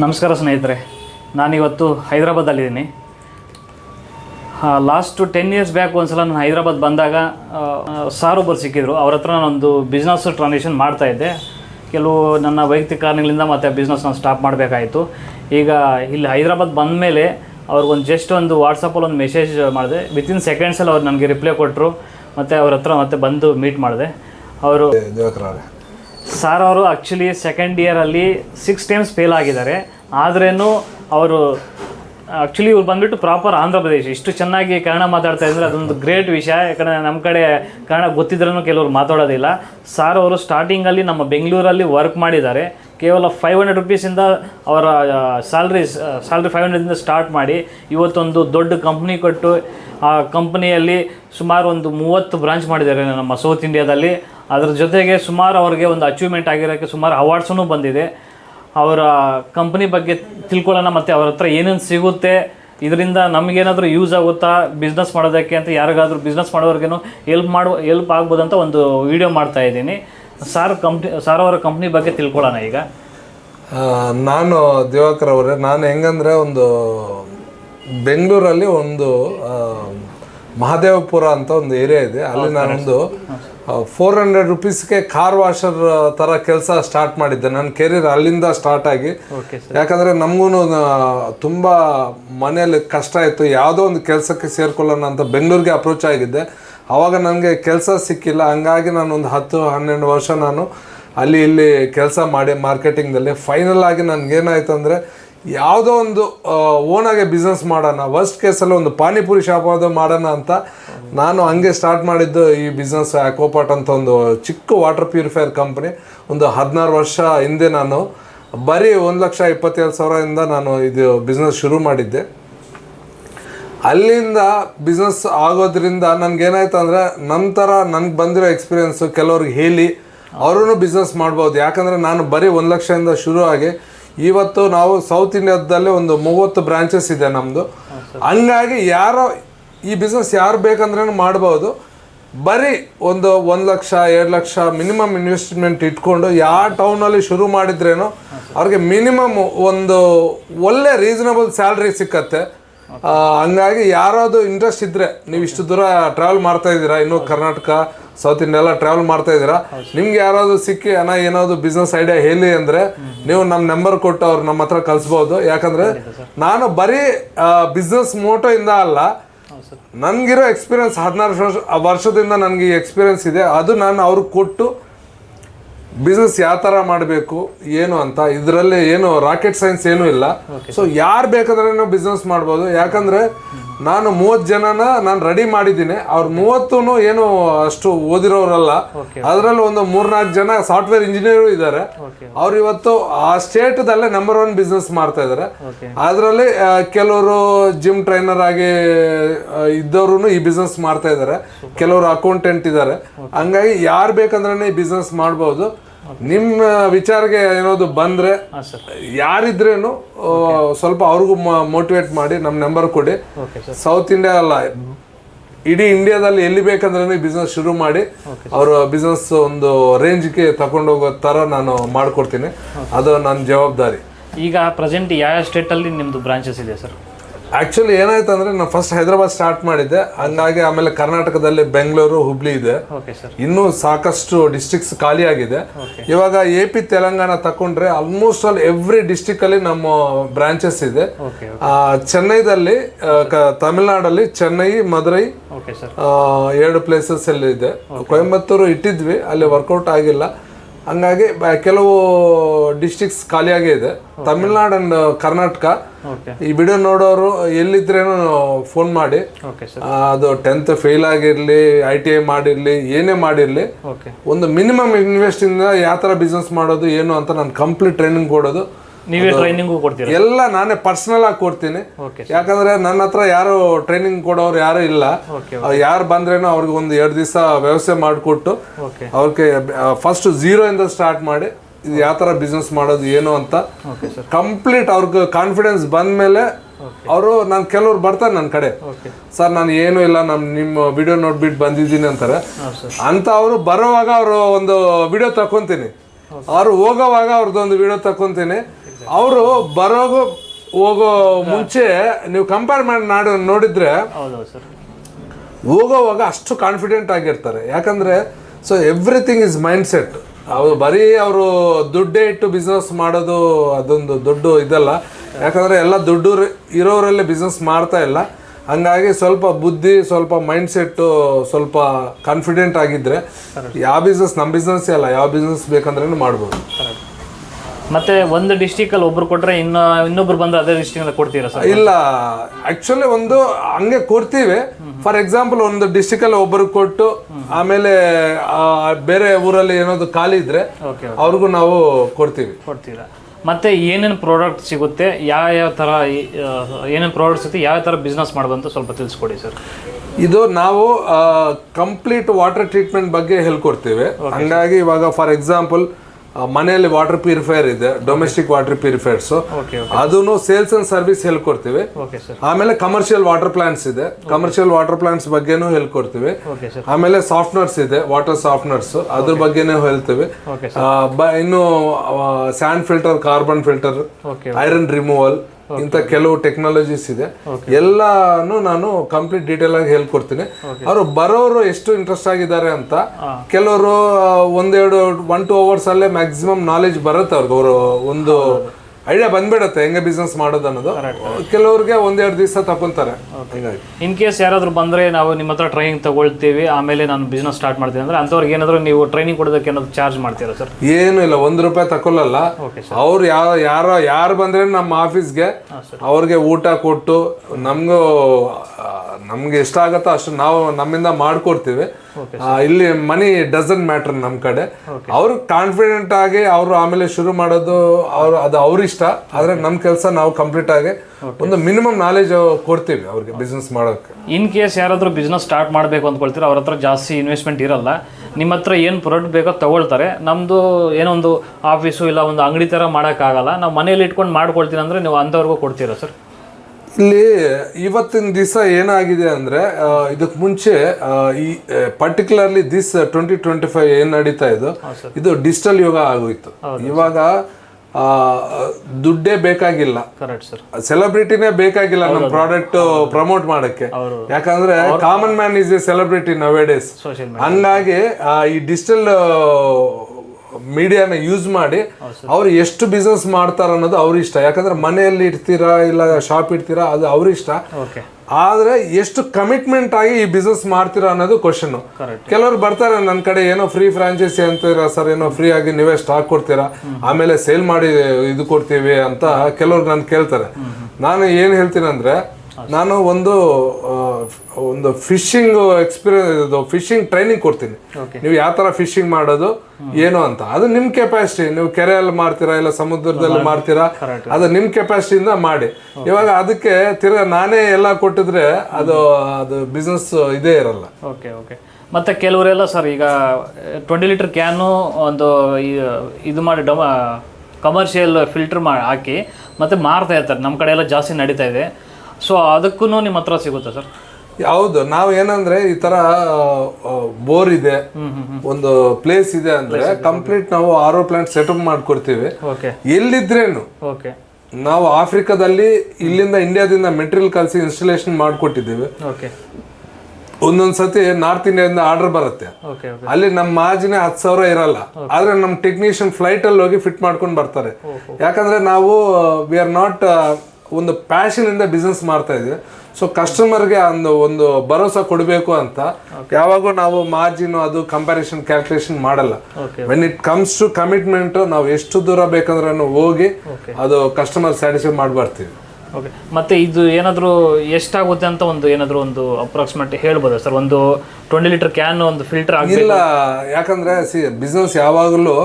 ನಮಸ್ಕಾರ ಸ್ನೇಹಿತರೆ. ನಾನಿವತ್ತು ಹೈದರಾಬಾದಲ್ಲಿದ್ದೀನಿ. ಲಾಸ್ಟು ಟೆನ್ ಇಯರ್ಸ್ ಬ್ಯಾಕ್ ಒಂದು ಸಲ ನಾನು ಹೈದರಾಬಾದ್ ಬಂದಾಗ ಸಾರು ಒಬ್ಬರು ಸಿಕ್ಕಿದ್ರು. ಅವ್ರ ಹತ್ರ ನಾನೊಂದು ಬಿಸ್ನೆಸ್ ಟ್ರಾನ್ಸಾಕ್ಷನ್ ಮಾಡ್ತಾ ಇದ್ದೆ. ಕೆಲವು ನನ್ನ ವೈಯಕ್ತಿಕ ಕಾರಣಗಳಿಂದ ಮತ್ತು ಬಿಸ್ನೆಸ್ ನಾನು ಸ್ಟಾಪ್ ಮಾಡಬೇಕಾಯಿತು. ಈಗ ಇಲ್ಲಿ ಹೈದರಾಬಾದ್ ಬಂದ ಮೇಲೆ ಅವ್ರಿಗೊಂದು ಜಸ್ಟ್ ಒಂದು ವಾಟ್ಸಪ್ಪಲ್ಲಿ ಒಂದು ಮೆಸೇಜ್ ಮಾಡಿದೆ. ವಿತಿನ್ ಸೆಕೆಂಡ್ಸಲ್ಲಿ ಅವ್ರು ನನಗೆ ರಿಪ್ಲೈ ಕೊಟ್ಟರು ಮತ್ತು ಅವ್ರ ಹತ್ರ ಮತ್ತೆ ಬಂದು ಮೀಟ್ ಮಾಡಿದೆ. ಅವರೇ. ಸಾರ್ ಅವರು ಆ್ಯಕ್ಚುಲಿ ಸೆಕೆಂಡ್ ಇಯರಲ್ಲಿ ಸಿಕ್ಸ್ ಟೈಮ್ಸ್ ಫೇಲ್ ಆಗಿದ್ದಾರೆ. ಆದ್ರೇನು ಅವರು ಆ್ಯಕ್ಚುಲಿ ಇವ್ರು ಬಂದ್ಬಿಟ್ಟು ಪ್ರಾಪರ್ ಆಂಧ್ರ ಪ್ರದೇಶ, ಇಷ್ಟು ಚೆನ್ನಾಗಿ ಕನ್ನಡ ಮಾತಾಡ್ತಾ ಇದ್ರೆ ಅದೊಂದು ಗ್ರೇಟ್ ವಿಷಯ. ಯಾಕಂದರೆ ನಮ್ಮ ಕಡೆ ಕನ್ನಡ ಗೊತ್ತಿದ್ರೂ ಕೆಲವರು ಮಾತಾಡೋದಿಲ್ಲ. ಸಾರ್ ಅವರು ಸ್ಟಾರ್ಟಿಂಗಲ್ಲಿ ನಮ್ಮ ಬೆಂಗಳೂರಲ್ಲಿ ವರ್ಕ್ ಮಾಡಿದ್ದಾರೆ. ಕೇವಲ ಫೈವ್ ಹಂಡ್ರೆಡ್ ರುಪೀಸಿಂದ ಅವರ ಸ್ಯಾಲ್ರಿ ಸ್ಯಾಲ್ರಿ ಫೈವ್ ಹಂಡ್ರೆಡಿಂದ ಸ್ಟಾರ್ಟ್ ಮಾಡಿ ಇವತ್ತೊಂದು ದೊಡ್ಡ ಕಂಪ್ನಿ ಕೊಟ್ಟು, ಆ ಕಂಪ್ನಿಯಲ್ಲಿ ಸುಮಾರು ಒಂದು ಮೂವತ್ತು ಬ್ರಾಂಚ್ ಮಾಡಿದ್ದಾರೆ ನಮ್ಮ ಸೌತ್ ಇಂಡಿಯಾದಲ್ಲಿ ಅದರ ಜೊತೆಗೆ ಸುಮಾರು ಅವ್ರಿಗೆ ಒಂದು ಅಚೀವ್ಮೆಂಟ್ ಆಗಿರೋಕ್ಕೆ ಸುಮಾರು ಅವಾರ್ಡ್ಸೂ ಬಂದಿದೆ. ಅವರ ಕಂಪ್ನಿ ಬಗ್ಗೆ ತಿಳ್ಕೊಳ್ಳೋಣ ಮತ್ತು ಅವ್ರ ಹತ್ರ ಏನೇನು ಸಿಗುತ್ತೆ, ಇದರಿಂದ ನಮಗೇನಾದರೂ ಯೂಸ್ ಆಗುತ್ತಾ ಬಿಸ್ನೆಸ್ ಮಾಡೋದಕ್ಕೆ ಅಂತ ಯಾರಿಗಾದರೂ ಬಿಸ್ನೆಸ್ ಮಾಡೋರ್ಗೇನು ಹೆಲ್ಪ್ ಮಾಡುವ ಹೆಲ್ಪ್ ಆಗ್ಬೋದಂತ ಒಂದು ವಿಡಿಯೋ ಮಾಡ್ತಾ ಇದ್ದೀನಿ. ಸಾರ್ ಕಂಪ್ನಿ ಸಾರ್ ಅವರ ಕಂಪ್ನಿ ಬಗ್ಗೆ ತಿಳ್ಕೊಳ್ಳೋಣ ಈಗ. ನಾನು ದಿವಾಕರ್ ಅವರೇ ನಾನು ಹೆಂಗಂದರೆ ಒಂದು ಬೆಂಗಳೂರಲ್ಲಿ ಒಂದು ಮಹಾದೇವಪುರ ಅಂತ ಒಂದು ಏರಿಯಾ ಇದೆ. ಅಲ್ಲಿ ನಾನೊಂದು ಫೋರ್ ಹಂಡ್ರೆಡ್ ರುಪೀಸ್ಗೆ ಕಾರ್ ವಾಷರ್ ಥರ ಕೆಲಸ ಸ್ಟಾರ್ಟ್ ಮಾಡಿದ್ದೆ. ನನ್ನ ಕೆರಿಯರ್ ಅಲ್ಲಿಂದ ಸ್ಟಾರ್ಟ್ ಆಗಿ. ಯಾಕಂದರೆ ನಮಗೂ ತುಂಬ ಮನೆಯಲ್ಲಿ ಕಷ್ಟ ಇತ್ತು. ಯಾವುದೋ ಒಂದು ಕೆಲಸಕ್ಕೆ ಸೇರ್ಕೊಳ್ಳೋಣ ಅಂತ ಬೆಂಗಳೂರಿಗೆ ಅಪ್ರೋಚ್ ಆಗಿದ್ದೆ. ಆವಾಗ ನನಗೆ ಕೆಲಸ ಸಿಕ್ಕಿಲ್ಲ. ಹಂಗಾಗಿ ನಾನು ಒಂದು ಹತ್ತು, ಹನ್ನೆರಡು ವರ್ಷ ನಾನು ಅಲ್ಲಿ ಇಲ್ಲಿ ಕೆಲಸ ಮಾಡಿ ಮಾರ್ಕೆಟಿಂಗ್ದಲ್ಲಿ ಫೈನಲ್ ಆಗಿ ನನಗೇನಾಯ್ತು ಅಂದರೆ, ಯಾವುದೋ ಒಂದು ಓನಾಗೆ ಬಿಸ್ನೆಸ್ ಮಾಡೋಣ ವರ್ಸ್ಟ್ ಕೇಸಲ್ಲಿ ಒಂದು ಪಾನಿಪುರಿ ಶಾಪ್ ಅದು ಮಾಡೋಣ ಅಂತ ನಾನು ಹಂಗೆ ಸ್ಟಾರ್ಟ್ ಮಾಡಿದ್ದು ಈ ಬಿಸ್ನೆಸ್ ಆಕೋಪಾಟ್ ಅಂತ ಒಂದು ಚಿಕ್ಕ ವಾಟರ್ ಪ್ಯೂರಿಫೈಯರ್ ಕಂಪ್ನಿ ಒಂದು ಹದಿನಾರು ವರ್ಷ ಹಿಂದೆ ನಾನು, ಬರೀ ಒಂದು ಲಕ್ಷ ಇಪ್ಪತ್ತೇಳು ಸಾವಿರದಿಂದ ನಾನು ಇದು ಬಿಸ್ನೆಸ್ ಶುರು ಮಾಡಿದ್ದೆ. ಅಲ್ಲಿಂದ ಬಿಸ್ನೆಸ್ ಆಗೋದ್ರಿಂದ ನನಗೇನಾಯ್ತು ಅಂದರೆ ನಂತರ ನನಗೆ ಬಂದಿರೋ ಎಕ್ಸ್ಪೀರಿಯೆನ್ಸು ಕೆಲವ್ರಿಗೆ ಹೇಳಿ ಅವರೂ ಬಿಸ್ನೆಸ್ ಮಾಡ್ಬೋದು. ಯಾಕಂದರೆ ನಾನು ಬರೀ ಒಂದು ಲಕ್ಷದಿಂದ ಶುರು ಆಗಿ ಇವತ್ತು ನಾವು ಸೌತ್ ಇಂಡಿಯಾದಲ್ಲೇ ಒಂದು ಮೂವತ್ತು ಬ್ರಾಂಚಸ್ ಇದೆ ನಮ್ಮದು ಹಂಗಾಗಿ ಯಾರೋ ಈ ಬಿಸ್ನೆಸ್ ಯಾರು ಬೇಕಂದ್ರೂ ಮಾಡ್ಬೋದು. ಬರೀ ಒಂದು ಒಂದು ಲಕ್ಷ, ಎರಡು ಲಕ್ಷ ಮಿನಿಮಮ್ ಇನ್ವೆಸ್ಟ್ಮೆಂಟ್ ಇಟ್ಕೊಂಡು ಯಾವ ಟೌನಲ್ಲಿ ಶುರು ಮಾಡಿದ್ರೇನೋ ಅವ್ರಿಗೆ ಮಿನಿಮಮ್ ಒಂದು ಒಳ್ಳೆ ರೀಸನಬಲ್ ಸ್ಯಾಲ್ರಿ ಸಿಕ್ಕತ್ತೆ. ಹಂಗಾಗಿ ಯಾರಾದ್ರು ಇಂಟ್ರೆಸ್ಟ್ ಇದ್ರೆ ನೀವು ಇಷ್ಟು ದೂರ ಟ್ರಾವೆಲ್ ಮಾಡ್ತಾ ಇದ್ದೀರಾ? ಇನ್ನು ಕರ್ನಾಟಕ ಸೌತ್ ಇಂಡಿಯಾ ಎಲ್ಲ ಟ್ರಾವೆಲ್ ಮಾಡ್ತಾ ಇದ್ದೀರಾ? ನಿಮ್ಗೆ ಯಾರಾದ್ರು ಸಿಕ್ಕಿ ಅಣ್ಣ ಏನಾದ್ರು ಬಿಸ್ನೆಸ್ ಐಡಿಯಾ ಹೇಳಿ ಅಂದ್ರೆ ನೀವು ನಮ್ಮ ನಂಬರ್ ಕೊಟ್ಟು ಅವ್ರು ನಮ್ಮ ಹತ್ರ ಕಲಿಸ್ಬೋದು ಯಾಕಂದ್ರೆ ನಾನು ಬರೀ ಬಿಸ್ನೆಸ್ ಮೋಟೋ ಇಂದ ಅಲ್ಲ ನನ್ಗಿರೋ ಎಕ್ಸ್ಪೀರಿಯನ್ಸ್ ಹದಿನಾರು ವರ್ಷ ವರ್ಷದಿಂದ ನನಗೆ ಈ ಎಕ್ಸ್ಪೀರಿಯನ್ಸ್ ಇದೆ. ಅದು ನಾನು ಅವ್ರಿಗೆ ಕೊಟ್ಟು ಬಿಸ್ನೆಸ್ ಯಾವ ತರ ಮಾಡಬೇಕು ಏನು ಅಂತ ಇದರಲ್ಲಿ ಏನು ರಾಕೆಟ್ ಸೈನ್ಸ್ ಏನೂ ಇಲ್ಲ. ಸೊ ಯಾರು ಬೇಕಾದ್ರೆ ಬಿಸ್ನೆಸ್ ಮಾಡ್ಬೋದು. ಯಾಕಂದ್ರೆ ನಾನು ಮೂವತ್ತು ಜನನ ನಾನು ರೆಡಿ ಮಾಡಿದ್ದೀನಿ. ಅವ್ರ ಮೂವತ್ತೂ ಏನು ಅಷ್ಟು ಓದಿರೋರಲ್ಲ. ಅದರಲ್ಲಿ ಒಂದು ಮೂರ್ನಾಲ್ಕು ಜನ ಸಾಫ್ಟ್ವೇರ್ ಇಂಜಿನಿಯರು ಇದ್ದಾರೆ ಅವ್ರ ಇವತ್ತು ಆ ಸ್ಟೇಟ್ದಲ್ಲೇ ನಂಬರ್ ಒನ್ ಬಿಸ್ನೆಸ್ ಮಾಡ್ತಾ ಇದ್ದಾರೆ ಅದ್ರಲ್ಲಿ ಅದರಲ್ಲಿ ಕೆಲವರು ಜಿಮ್ ಟ್ರೈನರ್ ಆಗಿ ಇದ್ದವರು ಈ ಬಿಸ್ನೆಸ್ ಮಾಡ್ತಾ ಇದ್ದಾರೆ ಕೆಲವರು ಅಕೌಂಟೆಂಟ್ ಇದ್ದಾರೆ ಹಂಗಾಗಿ ಯಾರು ಬೇಕಂದ್ರೆ ಈ ಬಿಸ್ನೆಸ್ ಮಾಡ್ಬೋದು. ನಿಮ್ಮ ವಿಚಾರಕ್ಕೆ ಏನಾದ್ರು ಬಂದ್ರೆ ಯಾರಿದ್ರೇನು ಸ್ವಲ್ಪ ಅವ್ರಿಗೂ ಮೋಟಿವೇಟ್ ಮಾಡಿ ನಮ್ಮ ನಂಬರ್ ಕೊಡಿ. ಸೌತ್ ಇಂಡಿಯಾ ಅಲ್ಲ ಇಡೀ ಇಂಡಿಯಾದಲ್ಲಿ ಎಲ್ಲಿ ಬೇಕಂದ್ರೆ ಬಿಸ್ನೆಸ್ ಶುರು ಮಾಡಿ ಅವರ ಬಿಸ್ನೆಸ್ ಒಂದು ರೇಂಜ್ಗೆ ತಗೊಂಡೋಗೋ ಥರ ನಾನು ಮಾಡ್ಕೊಡ್ತೀನಿ. ಅದು ನನ್ನ ಜವಾಬ್ದಾರಿ. ಈಗ ಪ್ರೆಸೆಂಟ್ ಯಾವ ಸ್ಟೇಟಲ್ಲಿ ನಿಮ್ಮದು ಬ್ರಾಂಚಸ್ ಇದೆ ಸರ್ ಆಕ್ಚುಲಿ ಏನಾಯ್ತು ಅಂದ್ರೆ ನಾನು ಫಸ್ಟ್ ಹೈದರಾಬಾದ್ ಸ್ಟಾರ್ಟ್ ಮಾಡಿದ್ದೆ. ಹಂಗಾಗಿ ಆಮೇಲೆ ಕರ್ನಾಟಕದಲ್ಲಿ ಬೆಂಗಳೂರು ಹುಬ್ಳಿ ಇದೆ. ಇನ್ನೂ ಸಾಕಷ್ಟು ಡಿಸ್ಟಿಕ್ಸ್ ಖಾಲಿ ಆಗಿದೆ. ಇವಾಗ ಎ ಪಿ ತೆಲಂಗಾಣ ತಕೊಂಡ್ರೆ ಆಲ್ಮೋಸ್ಟ್ ಆಲ್ ಎವ್ರಿ ಡಿಸ್ಟಿಕ್ ಅಲ್ಲಿ ನಮ್ಮ ಬ್ರಾಂಚಸ್ ಇದೆ. ಚೆನ್ನೈದಲ್ಲಿ ತಮಿಳ್ನಾಡಲ್ಲಿ ಚೆನ್ನೈ ಮದುರೈ ಎರಡು ಪ್ಲೇಸಸ್ ಅಲ್ಲಿ ಇದೆ. ಕೊಯಂಬತ್ತೂರು ಇಟ್ಟಿದ್ವಿ ಅಲ್ಲಿ ವರ್ಕೌಟ್ ಆಗಿಲ್ಲ. ಹಂಗಾಗಿ ಬ- ಕೆಲವು ಡಿಸ್ಟಿಕ್ಸ್ ಖಾಲಿಯಾಗೇ ಇದೆ. ತಮಿಳ್ನಾಡು ಅಂಡ್ ಕರ್ನಾಟಕ. ಈ ವಿಡಿಯೋ ನೋಡೋರು ಎಲ್ಲಿದ್ರೇನು ಫೋನ್ ಮಾಡಿ. ಓಕೆ ಸರ್ ಆ, ಅದು ಟೆಂತ್ ಫೇಲ್ ಆಗಿರಲಿ ಐ ಟಿ ಐ ಮಾಡಿರಲಿ ಏನೇ ಮಾಡಿರಲಿ. ಓಕೆ ಒಂದು ಮಿನಿಮಮ್ ಇನ್ವೆಸ್ಟಿಂದ ಯಾವ ಥರ ಬಿಸ್ನೆಸ್ ಮಾಡೋದು ಏನು ಅಂತ ನಾನು ಕಂಪ್ಲೀಟ್ ಟ್ರೈನಿಂಗ್ ಕೊಡೋದು. ನೀವೇ ಟ್ರೈನಿಂಗ್ ಕೊಡ್ತೀರಾ? ಎಲ್ಲ ನಾನೇ ಪರ್ಸನಲ್ ಆಗಿ ಕೊಡ್ತೀನಿ. ಯಾಕಂದ್ರೆ ನನ್ನ ಹತ್ರ ಯಾರು ಟ್ರೈನಿಂಗ್ ಕೊಡೋರು ಯಾರು ಇಲ್ಲ. ಯಾರು ಬಂದ್ರೇನು ಅವ್ರಿಗೆ ಒಂದು ಎರಡು ದಿವಸ ವ್ಯವಸ್ಥೆ ಮಾಡಿಕೊಟ್ಟು ಅವ್ರಿಗೆ ಫಸ್ಟ್ ಜೀರೋ ಇಂದ ಸ್ಟಾರ್ಟ್ ಮಾಡಿ ಇದು ಯಾವ ತರ ಬಿಸ್ನೆಸ್ ಮಾಡೋದು ಏನು ಅಂತ ಕಂಪ್ಲೀಟ್ ಅವ್ರಿಗೆ ಕಾನ್ಫಿಡೆನ್ಸ್ ಬಂದ್ಮೇಲೆ ಅವರು ನಾನು ಕೆಲವ್ರು ಬರ್ತಾರೆ ನನ್ನ ಕಡೆ. ಸರ್ ನಾನು ಏನು ಇಲ್ಲ ನಮ್ಮ ನಿಮ್ಮ ವಿಡಿಯೋ ನೋಡ್ಬಿಟ್ಟು ಬಂದಿದ್ದೀನಿ ಅಂತಾರೆ. ಅಂತ ಅವರು ಬರೋವಾಗ ಅವರು ಒಂದು ವಿಡಿಯೋ ತಕೊಂತೀನಿ. ಅವ್ರು ಹೋಗೋವಾಗ ಅವ್ರದ್ದೊಂದು ವಿಡಿಯೋ ತಕೊಂತೀನಿ. ಅವರು ಬರೋಗೋ ಹೋಗೋ ಮುಂಚೆ ನೀವು ಕಂಪೇರ್ ಮಾಡಿ ನಾಡು ನೋಡಿದ್ರೆ ಹೌದೌದು ಸರ್. ಹೋಗೋವಾಗ ಅಷ್ಟು ಕಾನ್ಫಿಡೆಂಟ್ ಆಗಿರ್ತಾರೆ. ಯಾಕಂದ್ರೆ so everything is mind set ಅವರು ಬರೀ ಅವರು ದುಡ್ಡೇ ಇಟ್ಟು ಬಿಸ್ನೆಸ್ ಮಾಡೋದು ಅದೊಂದು ದೊಡ್ಡ ಇದಲ್ಲ. ಯಾಕಂದ್ರೆ ಎಲ್ಲ ದುಡ್ಡು ಇರೋರಲ್ಲೇ ಬಿಸ್ನೆಸ್ ಮಾಡ್ತಾ ಇಲ್ಲ. ಹಂಗಾಗಿ ಸ್ವಲ್ಪ ಬುದ್ಧಿ ಸ್ವಲ್ಪ ಮೈಂಡ್ ಸೆಟ್ಟು ಸ್ವಲ್ಪ ಕಾನ್ಫಿಡೆಂಟ್ ಆಗಿದ್ರೆ ಯಾವ ಬಿಸ್ನೆಸ್ ನಮ್ಮ ಬಿಸ್ನೆಸ್ಸೇ ಅಲ್ಲ ಯಾವ ಬಿಸ್ನೆಸ್ ಬೇಕಂದ್ರೂ ಮಾಡ್ಬೋದು. ಮತ್ತೆ ಒಂದು ಡಿಸ್ಟಿಕಲ್ಲಿ ಒಬ್ರು ಕೊಟ್ರೆ ಇನ್ನು ಇನ್ನೊಬ್ರು ಬಂದ್ರೆ ಅದೇ ಡಿಸ್ಟಿಕ್ ಕೊಡ್ತೀರಾ ಸರ್? ಇಲ್ಲ ಆಕ್ಚುಲಿ ಒಂದು ಹಂಗೆ ಕೊಡ್ತೀವಿ. ಫಾರ್ ಎಕ್ಸಾಂಪಲ್ ಒಂದು ಡಿಸ್ಟಿಕ್ ಅಲ್ಲಿ ಒಬ್ಬರು ಕೊಟ್ಟು ಆಮೇಲೆ ಬೇರೆ ಊರಲ್ಲಿ ಏನಾದ್ರು ಖಾಲಿ ಇದ್ರೆ ಅವ್ರಿಗೂ ನಾವು ಕೊಡ್ತೀವಿ. ಕೊಡ್ತೀರಾ? ಮತ್ತೆ ಏನೇನು ಪ್ರಾಡಕ್ಟ್ ಸಿಗುತ್ತೆ? ಯಾವ ಯಾವ ಥರ ಏನೇನು ಪ್ರಾಡಕ್ಟ್ ಸಿಗುತ್ತೆ? ಯಾವ ಥರ ಬಿಸ್ನೆಸ್ ಅಂತ ಸ್ವಲ್ಪ ತಿಳಿಸ್ಕೊಡಿ ಸರ್. ಇದು ನಾವು ಕಂಪ್ಲೀಟ್ ವಾಟರ್ ಟ್ರೀಟ್ಮೆಂಟ್ ಬಗ್ಗೆ ಹೇಳ್ಕೊಡ್ತೀವಿ. ಹಂಗಾಗಿ ಇವಾಗ ಫಾರ್ ಎಕ್ಸಾಂಪಲ್ ಮನೆಯಲ್ಲಿ ವಾಟರ್ ಪ್ಯೂರಿಫೈಯರ್ ಇದೆ ಡೊಮೆಸ್ಟಿಕ್ ವಾಟರ್ ಪ್ಯೂರಿಫೈಯರ್ಸ್ ಅದನ್ನು ಸೇಲ್ಸ್ ಅಂಡ್ ಸರ್ವಿಸ್ ಹೇಳ್ಕೊಡ್ತೀವಿ. ಆಮೇಲೆ ಕಮರ್ಷಿಯಲ್ ವಾಟರ್ ಪ್ಲಾಂಟ್ಸ್ ಇದೆ. ಕಮರ್ಷಿಯಲ್ ವಾಟರ್ ಪ್ಲಾಂಟ್ಸ್ ಬಗ್ಗೆನೂ ಹೇಳ್ಕೊಡ್ತೀವಿ. ಆಮೇಲೆ ಸಾಫ್ಟ್ನರ್ಸ್ ಇದೆ ವಾಟರ್ ಸಾಫ್ಟ್ನರ್ಸ್ ಅದ್ರ ಬಗ್ಗೆನೇ ಹೇಳ್ತೀವಿ. ಇನ್ನು sand filter carbon filter iron removal ಇಂಥ ಕೆಲವು ಟೆಕ್ನಾಲಜೀಸ್ ಇದೆ. ಎಲ್ಲಾನು ನಾನು ಕಂಪ್ಲೀಟ್ ಡೀಟೇಲ್ ಆಗಿ ಹೇಳ್ಕೊಡ್ತೀನಿ. ಅವರು ಬರೋರು ಎಷ್ಟು ಇಂಟ್ರೆಸ್ಟ್ ಆಗಿದ್ದಾರೆ ಅಂತ ಕೆಲವರು ಒಂದೆರಡು ಒನ್ ಟು ಅವರ್ಸ್ ಅಲ್ಲೇ ಮ್ಯಾಕ್ಸಿಮಮ್ ನಾಲೆಜ್ ಬರುತ್ತೆ ಅವ್ರಿಗೆ. ಅವರು ಒಂದು ಐಡಿಯಾ ಬಂದ್ಬಿಡತ್ತೆ ಹೆಂಗೆ ಬಿಸ್ನೆಸ್ ಮಾಡೋದು ಅನ್ನೋದು. ಕೆಲವ್ರಿಗೆ ಒಂದೆರಡು ದಿವಸ ತಕೊಂತಾರೆ ಹಿಂಗಾಗಿ. ಇನ್ ಕೇಸ್ ಯಾರಾದರೂ ಬಂದರೆ ನಾವು ನಿಮ್ಮ ಹತ್ರ ಟ್ರೈನಿಂಗ್ ತಗೊಳ್ತೀವಿ ಆಮೇಲೆ ನಾನು ಬಿಸ್ನೆಸ್ ಸ್ಟಾರ್ಟ್ ಮಾಡ್ತೀನಿ ಅಂದ್ರೆ ಅಂಥವ್ರಿಗೆ ಏನಾದರೂ ನೀವು ಟ್ರೈನಿಂಗ್ ಕೊಡೋದಕ್ಕೆ ಏನಾದರೂ ಚಾರ್ಜ್ ಮಾಡ್ತೀರಾ ಸರ್ ಏನು ಇಲ್ಲ ಒಂದು ರೂಪಾಯಿ ತಗೊಳ್ಳಲ್ಲ ಓಕೆ ಅವ್ರು ಯಾವ ಯಾರ ಯಾರು ಬಂದ್ರೆ ನಮ್ಮ ಆಫೀಸ್ಗೆ ಅವ್ರಿಗೆ ಊಟ ಕೊಟ್ಟು ನಮಗೂ ನಮ್ಗೆ ಎಷ್ಟ ಆಗತ್ತೋ ಅಷ್ಟು ನಾವು ನಮ್ಮಿಂದ ಮಾಡ್ಕೊಡ್ತೀವಿ. ಇಲ್ಲಿ ಮನಿ ಡಸನ್ ಮ್ಯಾಟರ್ ನಮ್ಮ ಕಡೆ. ಅವ್ರು ಕಾನ್ಫಿಡೆಂಟ್ ಆಗಿ ಅವರು ಆಮೇಲೆ ಶುರು ಮಾಡೋದು ಅವ್ರು ಅದು ಅವ್ರ ಇಷ್ಟ ಆದ್ರೆ ನಮ್ಮ ಕೆಲಸ ನಾವು ಕಂಪ್ಲೀಟ್ ಆಗಿ ಒಂದು ಮಿನಿಮಮ್ ನಾಲೆಜ್ ಕೊಡ್ತೀವಿ ಅವ್ರಿಗೆ ಬಿಸ್ನೆಸ್ ಮಾಡೋಕೆ ಇನ್ ಕೇಸ್ ಯಾರಾದರೂ ಬಿಸ್ನೆಸ್ ಸ್ಟಾರ್ಟ್ ಮಾಡಬೇಕು ಅಂದ್ಕೊಳ್ತೀರ ಅವ್ರ ಹತ್ರ ಜಾಸ್ತಿ ಇನ್ವೆಸ್ಟ್ಮೆಂಟ್ ಇರಲ್ಲ. ನಿಮ್ಮ ಹತ್ರ ಏನು ಪ್ರಾಡಕ್ಟ್ ಬೇಕೋ ತಗೊಳ್ತಾರೆ. ನಮ್ಮದು ಏನೋ ಒಂದು ಆಫೀಸು ಇಲ್ಲ ಒಂದು ಅಂಗಡಿ ಥರ ಮಾಡೋಕ್ಕಾಗಲ್ಲ. ನಾವು ಮನೇಲಿ ಇಟ್ಕೊಂಡು ಮಾಡ್ಕೊಳ್ತೀನಿ ಅಂದರೆ ನೀವು ಅಂಥವ್ರಿಗೂ ಕೊಡ್ತೀರಾ ಸರ್ ಇಲ್ಲಿ ಇವತ್ತಿನ ದಿವಸ ಏನಾಗಿದೆ ಅಂದರೆ ಇದಕ್ಕೆ ಮುಂಚೆ ಈ particularly this twenty twenty five ಏನು ನಡೀತಾ ಇದು ಇದು ಡಿಜಿಟಲ್ ಯುಗ ಆಗೋಯ್ತು. ಇವಾಗ ದುಡ್ಡೇ ಬೇಕಾಗಿಲ್ಲ. ಕರೆಕ್ಟ್ ಸರ್ ಸೆಲೆಬ್ರಿಟಿನೇ ಬೇಕಾಗಿಲ್ಲ ನಮ್ಮ ಪ್ರಾಡಕ್ಟ್ ಪ್ರಮೋಟ್ ಮಾಡಕ್ಕೆ. ಯಾಕಂದ್ರೆ common man is a celebrity now days social ಹಂಗಾಗಿ ಈ ಡಿಜಿಟಲ್ ಮೀಡಿಯಾನ ಯೂಸ್ ಮಾಡಿ ಅವ್ರು ಎಷ್ಟು ಬಿಸ್ನೆಸ್ ಮಾಡ್ತಾರ ಅನ್ನೋದು ಅವ್ರ ಇಷ್ಟ ಯಾಕಂದ್ರೆ ಮನೆಯಲ್ಲಿ ಇಡ್ತೀರಾ ಇಲ್ಲ ಶಾಪ್ ಇಡ್ತೀರಾ ಅದು ಅವ್ರ ಇಷ್ಟ ಆದ್ರೆ ಎಷ್ಟು ಕಮಿಟ್ಮೆಂಟ್ ಆಗಿ ಈ ಬಿಸ್ನೆಸ್ ಮಾಡ್ತೀರಾ ಅನ್ನೋದು ಕ್ವಶನ್. ಕೆಲವರು ಬರ್ತಾರೆ ನನ್ನ ಕಡೆ ಏನೋ ಫ್ರೀ ಫ್ರಾಂಚೈಸಿ ಅಂತೀರಾ ಸರ್? ಏನೋ ಫ್ರೀ ಆಗಿ ನೀವೇ ಸ್ಟಾಕ್ ಕೊಡ್ತೀರಾ? ಆಮೇಲೆ ಸೇಲ್ ಮಾಡಿ ಇದು ಕೊಡ್ತೀವಿ ಅಂತ ಕೆಲವ್ರು ನನ್ ಕೇಳ್ತಾರೆ. ನಾನು ಏನ್ ಹೇಳ್ತೀನಿ ಅಂದ್ರೆ ನಾನು ಒಂದು ಒಂದು ಫಿಶಿಂಗ್ ಎಕ್ಸ್ಪೀರಿಯನ್ಸ್ ಫಿಶಿಂಗ್ ಟ್ರೈನಿಂಗ್ ಕೊಡ್ತೀನಿ. ನೀವು ಯಾವ ತರ ಫಿಶಿಂಗ್ ಮಾಡೋದು ಏನು ಅಂತ. ಅದು ನಿಮ್ ಕೆಪಾಸಿಟಿ ನೀವು ಕೆರೆಯಲ್ಲಿ ಮಾಡ್ತೀರಾ ಇಲ್ಲ ಸಮುದ್ರದಲ್ಲಿ ಮಾಡ್ತೀರಾ ಅದು ನಿಮ್ ಕೆಪಾಸಿಟಿಯಿಂದ ಮಾಡಿ. ಇವಾಗ ಅದಕ್ಕೆ ತಿರ್ಗಾ ನಾನೇ ಎಲ್ಲ ಕೊಟ್ಟಿದ್ರೆ ಅದು ಅದು ಬಿಸ್ನೆಸ್ ಇದೇ ಇರಲ್ಲ. Okay okay. ಮತ್ತೆ ಕೆಲವರೆಲ್ಲ ಸರ್ ಈಗ ಟ್ವೆಂಟಿ ಲೀಟರ್ ಕ್ಯಾನು ಒಂದು ಇದು ಮಾಡಿ ಡಮ ಕಮರ್ಷಿಯಲ್ ಫಿಲ್ಟರ್ ಮಾಡಿ ಹಾಕಿ ಮತ್ತೆ ಮಾರ್ತಾ ಇರ್ತಾರೆ. ನಮ್ಮ ಕಡೆ ಎಲ್ಲ ಜಾಸ್ತಿ ನಡೀತಾ ಇದೆ. ಸೊ ಅದಕ್ಕೂ ನಿಮ್ಮ ಹತ್ರ ಸಿಗುತ್ತೆ ಸರ್? ಹೌದು ನಾವು ಏನಂದ್ರೆ ಈ ತರ ಬೋರ್ ಇದೆ. ಒಂದು ಪ್ಲೇಸ್ ಇದೆ ಅಂದ್ರೆ ಕಂಪ್ಲೀಟ್ ನಾವು ಆರೋ ಪ್ಲಾಂಟ್ ಸೆಟಪ್ ಮಾಡ್ಕೊಡ್ತೀವಿ. ಎಲ್ಲಿದ್ರೇನು? ನಾವು ಆಫ್ರಿಕಾದಲ್ಲಿ ಇಲ್ಲಿಂದ ಇಂಡಿಯಾದಿಂದ ಮೆಟೀರಿಯಲ್ ಕಲಿಸಿ ಇನ್ಸ್ಟಾಲೇಷನ್ ಮಾಡ್ಕೊಟ್ಟಿದ್ದೀವಿ. ಓಕೆ ಒಂದೊಂದ್ ಸತಿ ನಾರ್ತ್ ಇಂಡಿಯಾದಿಂದ ಆರ್ಡರ್ ಬರುತ್ತೆ. ಅಲ್ಲಿ ನಮ್ಮ ಮಾಜಿನೇ ಹತ್ತು ಸಾವಿರ ಇರಲ್ಲ. ಆದ್ರೆ ನಮ್ಮ ಟೆಕ್ನಿಷಿಯನ್ ಫ್ಲೈಟ್ ಅಲ್ಲಿ ಹೋಗಿ ಫಿಟ್ ಮಾಡ್ಕೊಂಡು ಬರ್ತಾರೆ. ಯಾಕಂದ್ರೆ ನಾವು ವಿ ಆರ್ ನಾಟ್ ಒಂದು ಪ್ಯಾಷನ್ ಇಂದ ಬಿಸ್ನೆಸ್ ಮಾಡ್ತಾ ಇದೀವಿ ಸೊ ಕಸ್ಟಮರ್ಗೆ ಒಂದು ಒಂದು ಭರೋಸೆ ಕೊಡಬೇಕು ಅಂತ ಯಾವಾಗೂ ನಾವು ಮಾರ್ಜಿನ್ ಅದು ಕಂಪ್ಯಾರಿಸನ್ ಕ್ಯಾಲ್ಕುಲೇಷನ್ ಮಾಡಲ್ಲ. When it comes to commitment ನಾವು ಎಷ್ಟು ದೂರ ಬೇಕಂದ್ರೆ ಹೋಗಿ ಅದು ಕಸ್ಟಮರ್ ಸ್ಯಾಟಿಸ್ಫೈ ಮಾಡಿ ಬರ್ತೀವಿ ಓಕೆ ಮತ್ತೆ ಇದು ಏನಾದರೂ ಎಷ್ಟಾಗುತ್ತೆ ಅಂತ ಒಂದು ಏನಾದರೂ ಒಂದು ಅಪ್ರಾಕ್ಸಿಮೇಟ್ ಹೇಳ್ಬೋದಾ ಸರ್? ಒಂದು ಟ್ವೆಂಟಿ ಲೀಟರ್ ಕ್ಯಾನ್ ಒಂದು ಫಿಲ್ಟರ್ ಆಗಿಲ್ಲ ಯಾಕಂದ್ರೆ ಸಿ ಬಿಸ್ನೆಸ್ ಯಾವಾಗಲೂ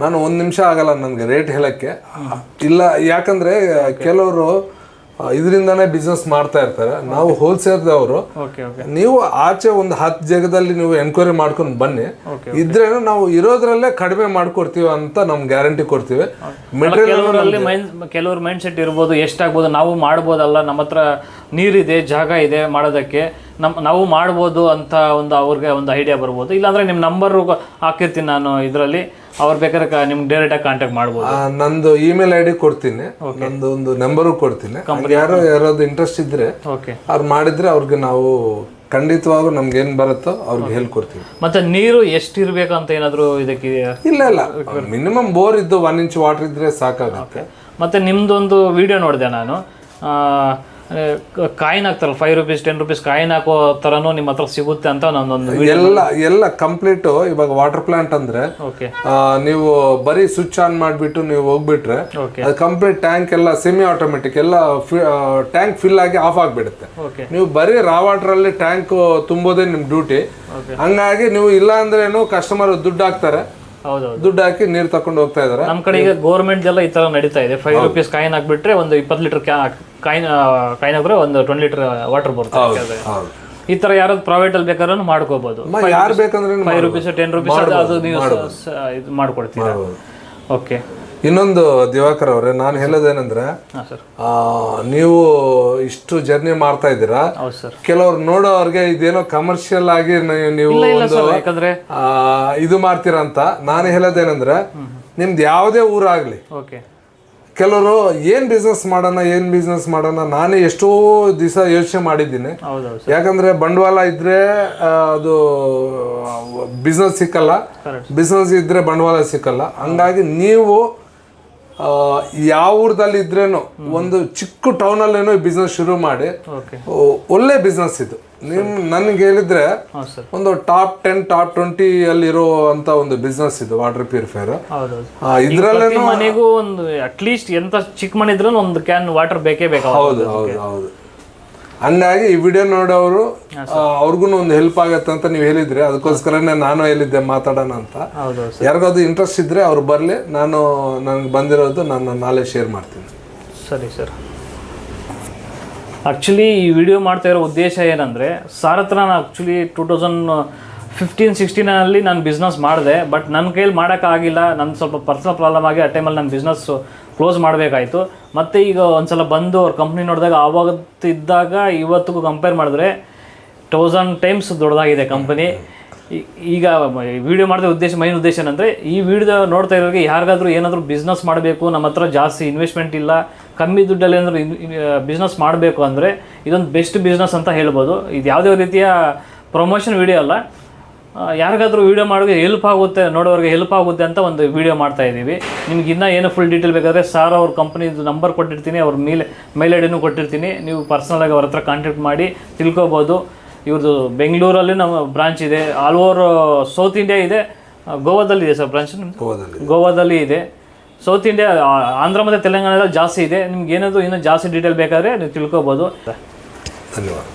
ನಾನು ಒಂದು ನಿಮಿಷ ಆಗಲ್ಲ ನನ್ಗೆ ರೇಟ್ ಹೇಳಕ್ಕೆ. ಇಲ್ಲ ಯಾಕಂದ್ರೆ ಕೆಲವರು ಇದರಿಂದಾನೇ ಬಿಸ್ನೆಸ್ ಮಾಡ್ತಾ ಇರ್ತಾರೆ. ನಾವು ಹೋಲ್ಸೇಲ್ದವರು ನೀವು ಆಚೆ ಒಂದು ಹತ್ತು ಜಾಗದಲ್ಲಿ ನೀವು ಎನ್ಕ್ವೈರಿ ಮಾಡ್ಕೊಂಡು ಬನ್ನಿ. ಇದ್ರೇನು ನಾವು ಇರೋದ್ರಲ್ಲೇ ಕಡಿಮೆ ಮಾಡ್ಕೊಡ್ತೀವಿ ಅಂತ ನಮ್ ಗ್ಯಾರಂಟಿ ಕೊಡ್ತೀವಿ. ಕೆಲವರಲ್ಲಿ ಕೆಲವ್ರ ಮೈಂಡ್ ಸೆಟ್ ಇರ್ಬೋದು ಎಷ್ಟಾಗ್ಬೋದು ನಾವು ಮಾಡ್ಬೋದಲ್ಲ ನಮ್ಮ ಹತ್ರ ನೀರಿದೆ ಜಾಗ ಇದೆ ಮಾಡೋದಕ್ಕೆ. ನಮ್ಮ ನಾವು ಮಾಡ್ಬೋದು ಅಂತ ಒಂದು ಅವ್ರಿಗೆ ಒಂದು ಐಡಿಯಾ ಬರ್ಬೋದು. ಇಲ್ಲಾಂದ್ರೆ ನಿಮ್ಮ ನಂಬರ್ ಹಾಕಿರ್ತೀನಿ ನಾನು ಇದರಲ್ಲಿ. ಅವ್ರು ಬೇಕಾದ್ರೆ ನಿಮ್ಗೆ ಡೈರೆಕ್ಟಾಗಿ ಕಾಂಟ್ಯಾಕ್ಟ್ ಮಾಡ್ಬೋದು. ಆ, ನಂದು ಇಮೇಲ್ ಐ ಡಿ ಕೊಡ್ತೀನಿ. ನಂದು ಒಂದು ನಂಬರು ಕೊಡ್ತೀನಿ. ಯಾರು ಯಾರೋ ಯಾರಾದ್ರು ಇಂಟ್ರೆಸ್ಟ್ ಇದ್ರೆ ಓಕೆ ಅವ್ರು ಮಾಡಿದ್ರೆ ಅವ್ರಿಗೆ ನಾವು ಖಂಡಿತವಾಗೂ ನಮ್ಗೆ ಏನ್ ಬರುತ್ತೋ ಅವ್ರಿಗೆ ಹೇಳ್ಕೊಡ್ತೀವಿ. ಮತ್ತೆ ನೀರು ಎಷ್ಟು ಇರಬೇಕು ಅಂತ ಏನಾದರೂ ಇದಕ್ಕೆ ಇಲ್ಲ ಇಲ್ಲ. ಮಿನಿಮಮ್ ಬೋರ್ ಇದ್ದು ಒನ್ ಇಂಚ್ ವಾಟರ್ ಇದ್ರೆ ಸಾಕಾಗುತ್ತೆ. ಮತ್ತೆ ನಿಮ್ದೊಂದು ವಿಡಿಯೋ ನೋಡಿದೆ ನಾನು. ಆ, ಕಾಯಿನ್ ಹಾಕ್ತಾರಲ್ಲ five rupees ten rupees coin ಹಾಕೋ ಥರನೂ ನಿಮ್ಮ ಹತ್ರ ಸಿಗುತ್ತೆ ಅಂತ ನಾನೊಂದು ಎಲ್ಲ ಎಲ್ಲ ಕಂಪ್ಲೀಟು ಇವಾಗ ವಾಟರ್ ಪ್ಲಾಂಟ್ ಅಂದ್ರೆ ಓಕೆ ನೀವು ಬರೀ ಸ್ವಿಚ್ ಆನ್ ಮಾಡಿಬಿಟ್ಟು ನೀವು ಹೋಗ್ಬಿಟ್ರೆ ಅದು ಕಂಪ್ಲೀಟ್ ಟ್ಯಾಂಕ್ ಎಲ್ಲ ಸೆಮಿ ಆಟೋಮೆಟಿಕ್ ಎಲ್ಲ ಟ್ಯಾಂಕ್ ಫಿಲ್ ಆಗಿ ಆಫ್ ಆಗಿಬಿಡುತ್ತೆ. ನೀವು ಬರೀ ರಾ ವಾಟರ್ ಅಲ್ಲಿ ಟ್ಯಾಂಕ್ ತುಂಬೋದೇ ನಿಮ್ ಡ್ಯೂಟಿ. ಹಂಗಾಗಿ ನೀವು ಇಲ್ಲ ಅಂದ್ರೇನು ಕಸ್ಟಮರ್ ದುಡ್ಡು ಹಾಕ್ತಾರೆ. ದುಡ್ಡು ಹಾಕಿ ನೀರು ತಕೊಂಡು ಹೋಗ್ತಾ ಇದಾರೆ. ನಮ್ಮ ಕಡೆ ಈಗ ಗೌರ್ಮೆಂಟ್ ಎಲ್ಲ ಈ ತರ ನಡೀತಾ ಇದೆ. ಫೈವ್ ರುಪೀಸ್ ಕಾಯಿನ್ ಹಾಕ್ಬಿಟ್ರೆ ಒಂದು ಇಪ್ಪತ್ತು ಲೀಟರ್ ಕಾಯಿನ್ ಕಾಯಿನ್ ಹಾಕಿದ್ರೆ ಒಂದು ಟ್ವೆಂಟಿ ಲೀಟರ್ ವಾಟರ್ ಬರುತ್ತೆ. ಈ ತರ ಯಾರಾದ್ರು ಪ್ರೈವೇಟ್ ಅಲ್ಲಿ ಬೇಕಾದ್ರೂ ಮಾಡ್ಕೋಬಹುದು ಯಾರು ಬೇಕಂದ್ರೆ ಫೈವ್ ರುಪೀಸ್ ಟೆನ್ ರುಪೀಸ್ ಅದು ನೀವು ಮಾಡ್ಕೊಡ್ತೀರಾ? ಓಕೆ ಇನ್ನೊಂದು ದಿವಾಕರ್ ಅವರೇ ನಾನು ಹೇಳೋದೇನಂದ್ರೆ ನೀವು ಇಷ್ಟು ಜರ್ನಿ ಮಾಡ್ತಾ ಇದ್ದೀರಾ? ಕೆಲವ್ರು ನೋಡೋರ್ಗೆ ಇದೇನೋ ಕಮರ್ಷಿಯಲ್ ಆಗಿ ನೀವು ಇದು ಮಾಡ್ತೀರಾ ಅಂತ ನಾನು ಹೇಳೋದೇನಂದ್ರೆ ನಿಮ್ದು ಯಾವುದೇ ಊರಾಗ್ಲಿ. ಕೆಲವರು ಏನ್ ಬಿಸ್ನೆಸ್ ಮಾಡೋಣ ಏನ್ ಬಿಸ್ನೆಸ್ ಮಾಡೋಣ ನಾನೇ ಎಷ್ಟೋ ದಿವಸ ಯೋಚನೆ ಮಾಡಿದ್ದೀನಿ. ಯಾಕಂದ್ರೆ ಬಂಡವಾಳ ಇದ್ರೆ ಅದು ಬಿಸ್ನೆಸ್ ಸಿಕ್ಕಲ್ಲ. ಬಿಸ್ನೆಸ್ ಇದ್ರೆ ಬಂಡವಾಳ ಸಿಕ್ಕಲ್ಲ. ಹಂಗಾಗಿ ನೀವು ಯಾವ ಊರ್ದಲ್ಲಿ ಇದ್ರೇನು ಒಂದು ಚಿಕ್ಕ ಟೌನ್ ಅಲ್ಲೇನೋ ಬಿಸ್ನೆಸ್ ಶುರು ಮಾಡಿ. ಒಳ್ಳೆ ಬಿಸ್ನೆಸ್ ಇದು. ನಿಮ್ ನನ್ಗೆ ಹೇಳಿದ್ರೆ ಒಂದು ಟಾಪ್ ಟೆನ್ ಟಾಪ್ ಟ್ವೆಂಟಿ ಅಲ್ಲಿರೋ ಅಂತ ಒಂದು ಬಿಸ್ನೆಸ್ ಇದು ವಾಟರ್ ಪ್ಯೂರಿಫೈರ್ ಇದ್ರಲ್ಲೇನು ಮನೆಗೂ ಒಂದು ಅಟ್ಲೀಸ್ಟ್ ಎಂತ ಚಿಕ್ಕ ಮನೆ ಇದ್ರೂ ಒಂದು ಕ್ಯಾನ್ ವಾಟರ್ ಬೇಕೇ ಬೇಕು ಹೌದು ಹೌದು ಹೌದು. ಹಂಗಾಗಿ ಈ ವಿಡಿಯೋ ನೋಡೋರು ಅವ್ರಿಗೂ ಒಂದು ಹೆಲ್ಪ್ ಆಗತ್ತೆ ಅಂತ ನೀವು ಹೇಳಿದ್ರಿ. ಅದಕ್ಕೋಸ್ಕರನೇ ನಾನು ಹೇಳಿದ್ದೆ ಮಾತಾಡೋಣ ಅಂತ. ಯಾರಿಗಾದ್ರು ಇಂಟ್ರೆಸ್ಟ್ ಇದ್ರೆ ಅವ್ರು ಬರಲಿ. ನಾನು ನನಗೆ ಬಂದಿರೋದು ನನ್ನ ನಾಲೆಜ್ ಶೇರ್ ಮಾಡ್ತೀನಿ. ಸರಿ ಸರ್. ಆ್ಯಕ್ಚುಲಿ ಈ ವಿಡಿಯೋ ಮಾಡ್ತಾ ಇರೋ ಉದ್ದೇಶ ಏನಂದರೆ ಸಾರ್ ಹತ್ರ ನಾನು ಆ್ಯಕ್ಚುಲಿ ಟೂ ತೌಸಂಡ್ ಫಿಫ್ಟೀನ್ ಸಿಕ್ಸ್ಟೀನಲ್ಲಿ ನಾನು ಬಿಸ್ನೆಸ್ ಮಾಡಿದೆ ಬಟ್ ನನ್ನ ಕೈಯಲ್ಲಿ ಮಾಡೋಕ್ಕಾಗಿಲ್ಲ ನನ್ನ ಸ್ವಲ್ಪ ಪರ್ಸನಲ್ ಪ್ರಾಬ್ಲಮ್ ಆಗಿ ಆ ಟೈಮಲ್ಲಿ ನನ್ನ ಬಿಸ್ನೆಸ್ ಕ್ಲೋಸ್ ಮಾಡಬೇಕಾಯಿತು. ಮತ್ತು ಈಗ ಒಂದ್ಸಲ ಬಂದು ಅವ್ರ ಕಂಪ್ನಿ ನೋಡಿದಾಗ ಆವತ್ತಿದ್ದಾಗ ಇವತ್ತಿಗೂ ಕಂಪೇರ್ ಮಾಡಿದ್ರೆ ತೌಸಂಡ್ ಟೈಮ್ಸ್ ದೊಡ್ಡದಾಗಿದೆ ಕಂಪನಿ ಈಗ ವಿಡಿಯೋ ಮಾಡಿದ ಉದ್ದೇಶ ಮೈನ್ ಉದ್ದೇಶ ಏನಂದರೆ ಈ ವಿಡಿಯೋ ನೋಡ್ತಾ ಇರೋರಿಗೆ ಯಾರಿಗಾದ್ರೂ ಏನಾದರೂ ಬಿಸ್ನೆಸ್ ಮಾಡಬೇಕು, ನಮ್ಮ ಹತ್ರ ಜಾಸ್ತಿ ಇನ್ವೆಸ್ಟ್ಮೆಂಟ್ ಇಲ್ಲ, ಕಮ್ಮಿ ದುಡ್ಡಲ್ಲಿ ಏನಾದರೂ ಬಿಸ್ನೆಸ್ ಮಾಡಬೇಕು ಅಂದರೆ ಇದೊಂದು ಬೆಸ್ಟ್ ಬಿಸ್ನೆಸ್ ಅಂತ ಹೇಳ್ಬೋದು. ಇದು ಯಾವುದೇ ರೀತಿಯ ಪ್ರಮೋಷನ್ ವಿಡಿಯೋ ಅಲ್ಲ. ಯಾರಿಗಾದ್ರೂ ವೀಡಿಯೋ ಮಾಡೋಕ್ಕೆ ಹೆಲ್ಪ್ ಆಗುತ್ತೆ ನೋಡೋರಿಗೆ ಹೆಲ್ಪ್ ಆಗುತ್ತೆ ಅಂತ ಒಂದು ವೀಡಿಯೋ ಮಾಡ್ತಾ ಇದ್ದೀವಿ. ನಿಮ್ಗೆ ಇನ್ನೂ ಏನು ಫುಲ್ ಡೀಟೇಲ್ ಬೇಕಾದರೆ ಸಾರ್ ಅವ್ರ ಕಂಪ್ನಿದು ನಂಬರ್ ಕೊಟ್ಟಿರ್ತೀನಿ ಅವ್ರ ಮೇಲೆ ಮೇಲ್ ಐ ಡಿನೂ ಕೊಟ್ಟಿರ್ತೀನಿ. ನೀವು ಪರ್ಸ್ನಲಾಗಿ ಅವ್ರ ಹತ್ರ ಕಾಂಟ್ಯಾಕ್ಟ್ ಮಾಡಿ ತಿಳ್ಕೊಬೋದು. ಇವ್ರದ್ದು ಬೆಂಗಳೂರಲ್ಲಿ ನಮ್ಮ ಬ್ರಾಂಚ್ ಇದೆ. ಆಲ್ ಓವರ್ ಸೌತ್ ಇಂಡಿಯಾ ಇದೆ. ಗೋವಾದಲ್ಲಿ ಇದೆ ಸರ್ ಬ್ರಾಂಚ್ ನಿಮ್ಮ ಗೋವಾದಲ್ಲಿ ಗೋವಾದಲ್ಲಿ ಇದೆ. ಸೌತ್ ಇಂಡಿಯಾ ಆಂಧ್ರ ಮತ್ತು ತೆಲಂಗಾಣದಲ್ಲಿ ಜಾಸ್ತಿ ಇದೆ. ನಿಮ್ಗೆ ಏನಾದರೂ ಇನ್ನೂ ಜಾಸ್ತಿ ಡೀಟೇಲ್ ಬೇಕಾದರೆ ನೀವು ತಿಳ್ಕೊಬೋದು. ಧನ್ಯವಾದ.